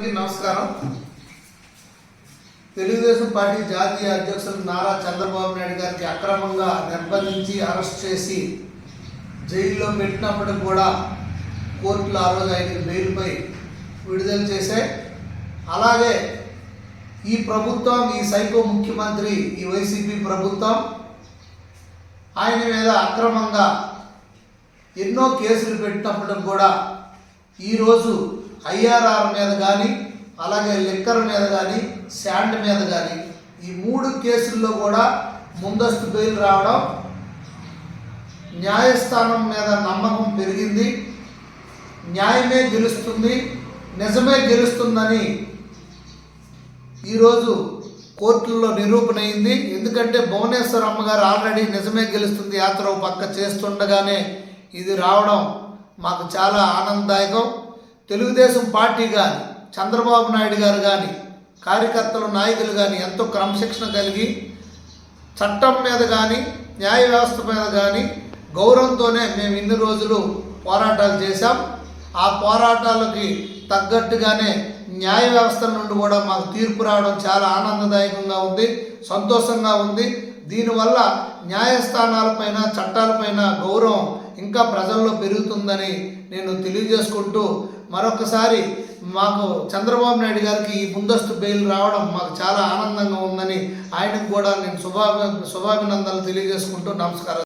అందరికీ నమస్కారం. తెలుగుదేశం పార్టీ జాతీయ అధ్యక్షులు నారా చంద్రబాబు నాయుడు గారికి అక్రమంగా నిర్బంధించి అరెస్ట్ చేసి జైల్లో పెట్టినప్పటికి కూడా కోర్టులు ఆ రోజు ఆయన బెయిల్పై విడుదల చేశాయి. అలాగే ఈ ప్రభుత్వం ఈ సైకో ముఖ్యమంత్రి ఈ వైసీపీ ప్రభుత్వం ఆయన మీద అక్రమంగా ఎన్నో కేసులు పెట్టినప్పటికి కూడా ఈరోజు ఐఆర్ఆర్ మీద కానీ అలాగే లిక్కర్ మీద కానీ శాండ్ మీద కానీ ఈ మూడు కేసుల్లో కూడా ముందస్తు బెయిల్ రావడం న్యాయస్థానం మీద నమ్మకం పెరిగింది. న్యాయమే గెలుస్తుంది నిజమే గెలుస్తుందని ఈరోజు కోర్టుల్లో నిరూపణ అయింది. ఎందుకంటే భువనేశ్వర్ అమ్మగారు ఆల్రెడీ నిజమే గెలుస్తుంది యాత్ర పక్క చేస్తుండగానే ఇది రావడం మాకు చాలా ఆనందదాయకం. తెలుగుదేశం పార్టీ కానీ చంద్రబాబు నాయుడు గారు కానీ కార్యకర్తలు నాయకులు కానీ ఎంతో క్రమశిక్షణ కలిగి చట్టం మీద కానీ న్యాయ వ్యవస్థ మీద కానీ గౌరవంతోనే మేము ఇన్ని రోజులు పోరాటాలు చేశాం. ఆ పోరాటాలకి తగ్గట్టుగానే న్యాయ వ్యవస్థ నుండి కూడా మాకు తీర్పు రావడం చాలా ఆనందదాయకంగా ఉంది సంతోషంగా ఉంది. దీనివల్ల న్యాయస్థానాలపైన చట్టాలపైన గౌరవం ఇంకా ప్రజల్లో పెరుగుతుందని నేను తెలియజేసుకుంటూ మరొకసారి మాకు చంద్రబాబు నాయుడు గారికి ఈ ముందస్తు బెయిల్ రావడం మాకు చాలా ఆనందంగా ఉందని ఆయనకు కూడా నేను శుభాభి శుభాభినందనలు తెలియజేసుకుంటూ నమస్కారం.